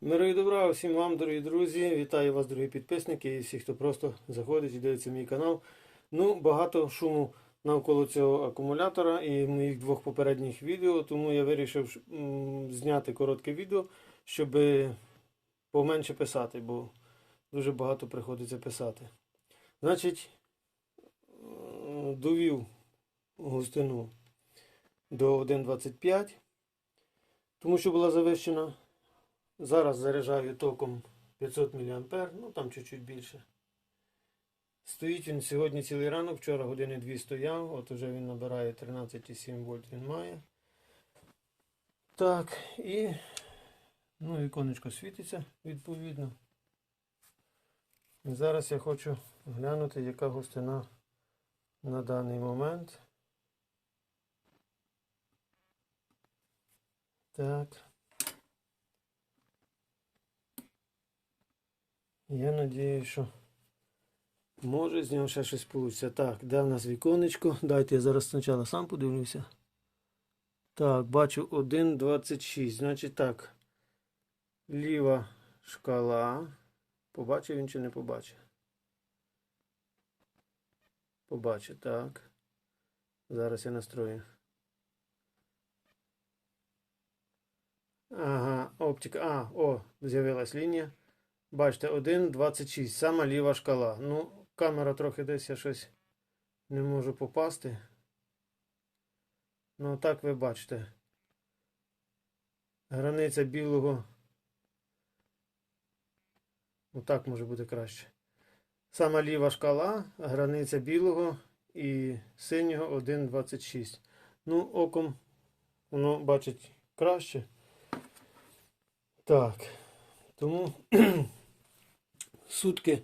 Миру і добра усім вам, дорогі друзі. Вітаю вас, дорогі підписники і всі, хто просто заходить і дивиться мій канал. Ну, багато шуму навколо цього акумулятора і моїх двох попередніх відео, тому я вирішив зняти коротке відео, щоб поменше писати, бо дуже багато приходиться писати. Значить, довів густину до 1,25, тому що була завищена. Зараз заряджаю током 500 мА, ну там чуть-чуть більше. Стоїть він сьогодні цілий ранок, вчора години 2 стояв, от уже він набирає 13,7 вольт він має. Так, і ну, віконечко світиться відповідно. І зараз я хочу глянути, яка густина на даний момент. Так. Я надію, що може з нього ще щось вийде. Так, де в нас віконечко? Дайте я зараз спочатку сам подивлюся. Так, бачу 1,26. Значить так. Ліва шкала. Побачив він чи не побачив? Побачив, так. Зараз я настрою. Ага, оптика. А, о, з'явилась лінія. Бачите, 1,26, сама ліва шкала. Ну, камера трохи десь я щось не можу попасти. Ну, так ви бачите. Границя білого. Отак може бути краще. Сама ліва шкала, границя білого і синього 1,26. Ну, оком воно бачить краще. Так. Тому сутки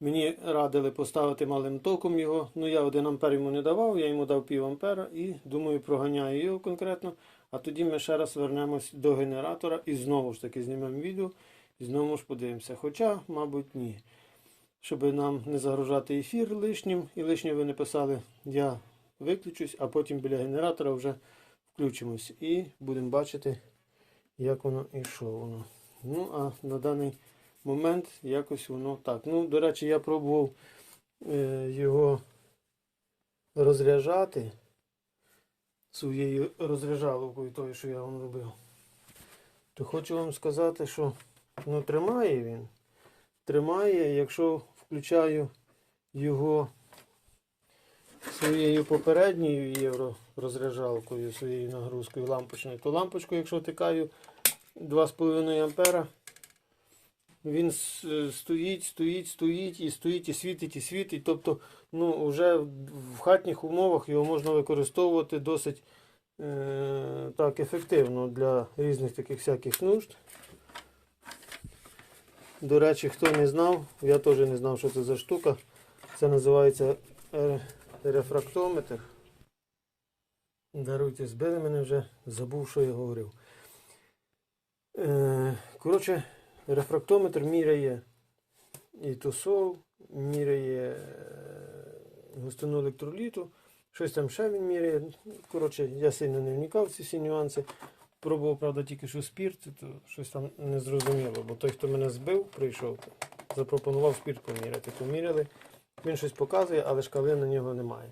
мені радили поставити малим током його. Ну я 1 ампер йому не давав, я йому дав пів ампера і думаю, проганяю його конкретно. А тоді ми ще раз вернемось до генератора і знову ж таки знімемо відео і знову ж подивимося. Хоча, мабуть, ні. Щоб нам не загружати ефір лишнім і лишнє ви не писали, я виключусь, а потім біля генератора вже включимось і будемо бачити, як воно і що. Ну, а на даний момент якось воно так. Ну, до речі, я пробував е, його розряджати своєю розряджаловкою, тою, що я вам робив. То хочу вам сказати, що ну, тримає він. Тримає, якщо включаю його своєю попередньою євро розряджалкою, своєю нагрузкою лампочною, то лампочку, якщо тикаю 2,5 ампера. Він стоїть, стоїть, стоїть і стоїть, і світить, і світить. Тобто, ну, вже в хатніх умовах його можна використовувати досить е, так, ефективно для різних таких всяких нужд. До речі, хто не знав, я теж не знав, що це за штука. Це називається рефрактометр. Даруйте, збили мене вже, забув, що я говорив. Е, Коротше, рефрактометр міряє і тусол, міряє е, густину електроліту, щось там ще він міряє. Коротше, я сильно не вникав в ці всі нюанси. Пробував, правда, тільки що спірт, то щось там не зрозуміло, бо той, хто мене збив, прийшов, запропонував спірт поміряти. Поміряли. Він щось показує, але шкали на нього немає.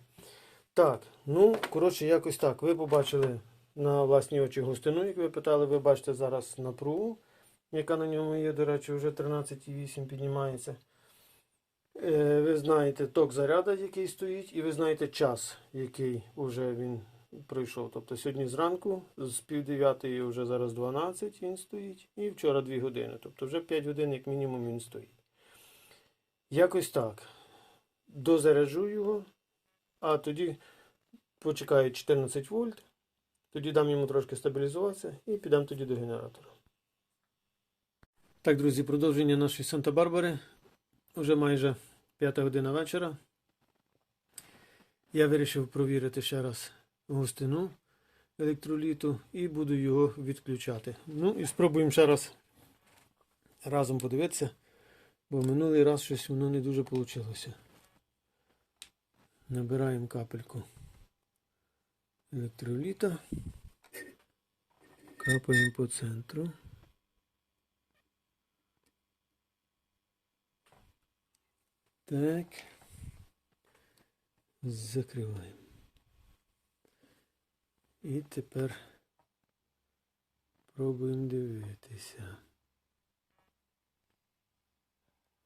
Так, ну, коротше, якось так. Ви побачили на власні очі густину, як ви питали, ви бачите зараз напругу, яка на ньому є, до речі, вже 13,8 піднімається. Е, Ви знаєте ток заряду, який стоїть, і ви знаєте час, який вже він пройшов. Тобто сьогодні зранку з пів вже зараз 12 він стоїть, і вчора 2 години. Тобто вже 5 годин, як мінімум, він стоїть. Якось так. Дозаряджу його, а тоді почекаю 14 вольт. Тоді дам йому трошки стабілізуватися і підемо тоді до генератора. Так, друзі, продовження нашої Санта-Барбари. Вже майже 5 година вечора. Я вирішив провірити ще раз густину електроліту і буду його відключати. Ну і спробуємо ще раз разом подивитися, бо минулий раз щось воно не дуже вийшло. Набираємо капельку електроліта. Капаємо по центру. Так. Закриваємо. І тепер пробуємо дивитися.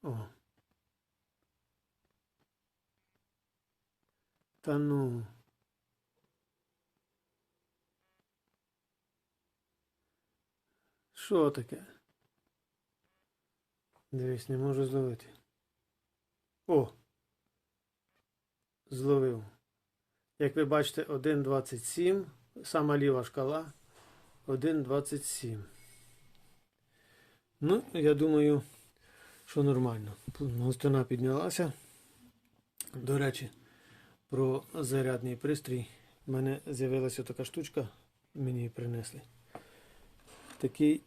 О. Та ну. Що таке? Дивись, не можу зловити. О! Зловив. Як ви бачите, 1,27. Сама ліва шкала 1,27. Ну, я думаю, що нормально. Густина піднялася. До речі, про зарядний пристрій. У мене з'явилася така штучка, мені її принесли. Такий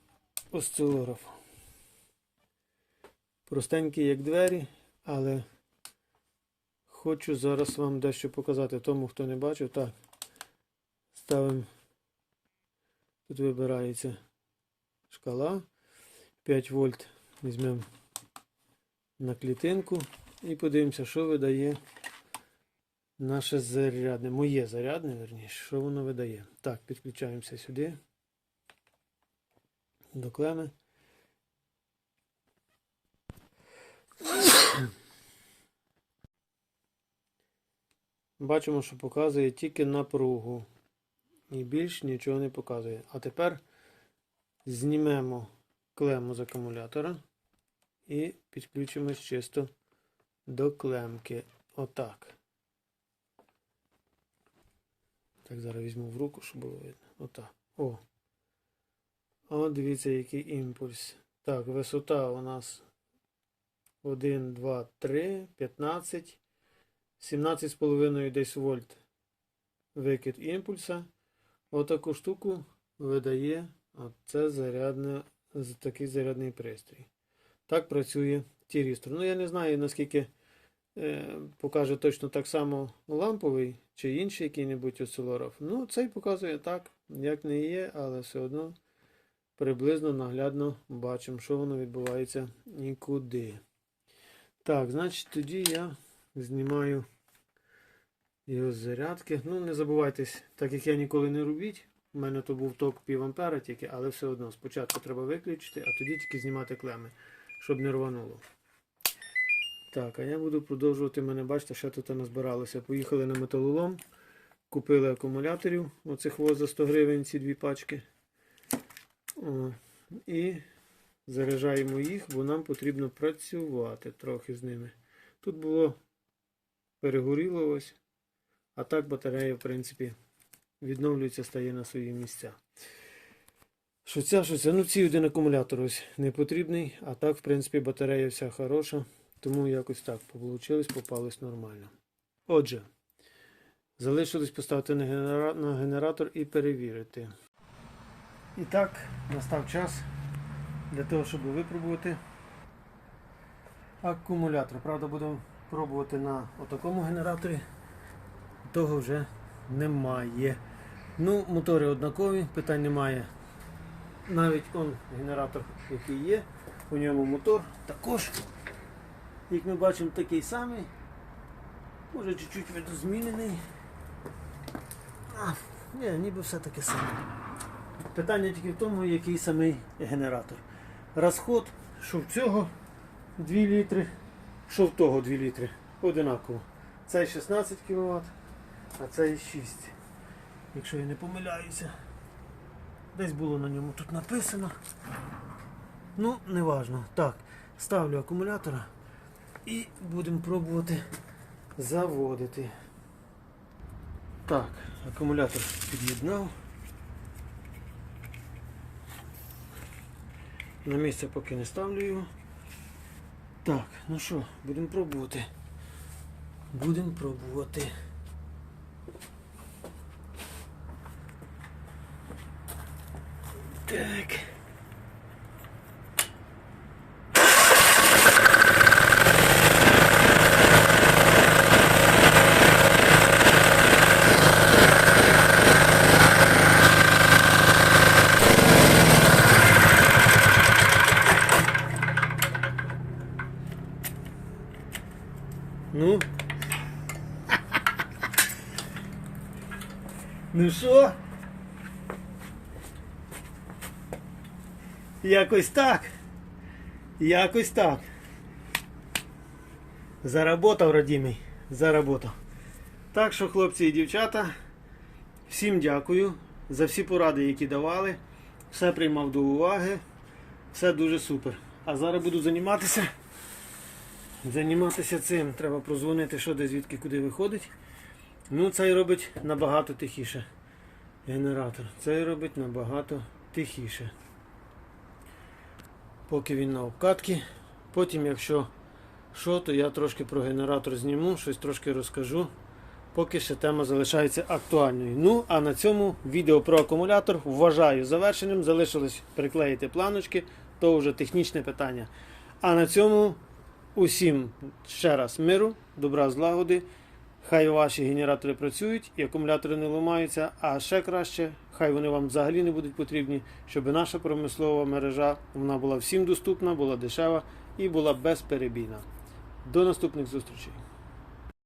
осцилограф. Простенький, як двері, але хочу зараз вам дещо показати тому, хто не бачив. Так, ставимо, тут вибирається шкала. 5 вольт візьмемо на клітинку і подивимося, що видає наше зарядне, моє зарядне, верніше, що воно видає. Так, підключаємося сюди. До клеми. Бачимо, що показує тільки напругу. І більш нічого не показує. А тепер знімемо клему з акумулятора і підключимось чисто до клемки. Отак. Так, зараз візьму в руку, щоб було видно. Отак. О. О, дивіться, який імпульс. Так, висота у нас 1, 2, 3, 15, 17,5 десь вольт викид імпульса. Отаку штуку видає оце зарядне, такий зарядний пристрій. Так працює тірістор. Ну, я не знаю, наскільки е, покаже точно так само ламповий чи інший який-небудь осцилограф. Ну, цей показує так, як не є, але все одно приблизно наглядно бачимо, що воно відбувається і куди. Так, значить, тоді я знімаю його з зарядки. Ну, не забувайтесь, так як я ніколи не робіть. У мене то був ток пів ампера тільки, але все одно спочатку треба виключити, а тоді тільки знімати клеми, щоб не рвануло. Так, а я буду продовжувати. Мене, бачите, ще тут назбиралося. Поїхали на металолом, купили акумуляторів, оцих воз за 100 гривень, ці дві пачки. О, і заряджаємо їх, бо нам потрібно працювати трохи з ними. Тут було перегоріло ось, а так батарея, в принципі, відновлюється, стає на свої місця. Що ця, що це? Ну, цей один акумулятор ось не потрібний, а так, в принципі, батарея вся хороша, тому якось так получилось, попалось нормально. Отже, залишилось поставити на генера- на генератор і перевірити. І так, настав час для того, щоб випробувати акумулятор. Правда, будемо пробувати на отакому генераторі. Того вже немає. Ну, мотори однакові, питань немає. Навіть он генератор, який є, у ньому мотор також, як ми бачимо, такий самий. Може чуть-чуть видозмінений. А, ні, ніби все таке саме. Питання тільки в тому, який самий генератор. Розход, що в цього 2 літри, що в того 2 літри. Одинаково. Цей 16 кВт, а цей 6. Якщо я не помиляюся. Десь було на ньому тут написано. Ну, неважно. Так, ставлю акумулятора і будемо пробувати заводити. Так, акумулятор під'єднав. На місце поки не ставлю його. Так, ну що, будемо пробувати. Будемо пробувати. Так. Ну що? Якось так. Якось так. Заработав, родимий. Заработав. Так що, хлопці і дівчата, всім дякую за всі поради, які давали. Все приймав до уваги. Все дуже супер. А зараз буду займатися. Займатися цим. Треба прозвонити, що де звідки куди виходить. Ну, цей робить набагато тихіше. Генератор. Цей робить набагато тихіше. Поки він на обкатці. Потім, якщо що, то я трошки про генератор зніму, щось трошки розкажу. Поки ще тема залишається актуальною. Ну, а на цьому відео про акумулятор вважаю завершеним. Залишилось приклеїти планочки, то вже технічне питання. А на цьому усім ще раз миру, добра злагоди. Хай ваші генератори працюють і акумулятори не ламаються, а ще краще, хай вони вам взагалі не будуть потрібні, щоб наша промислова мережа вона була всім доступна, була дешева і була безперебійна. До наступних зустрічей!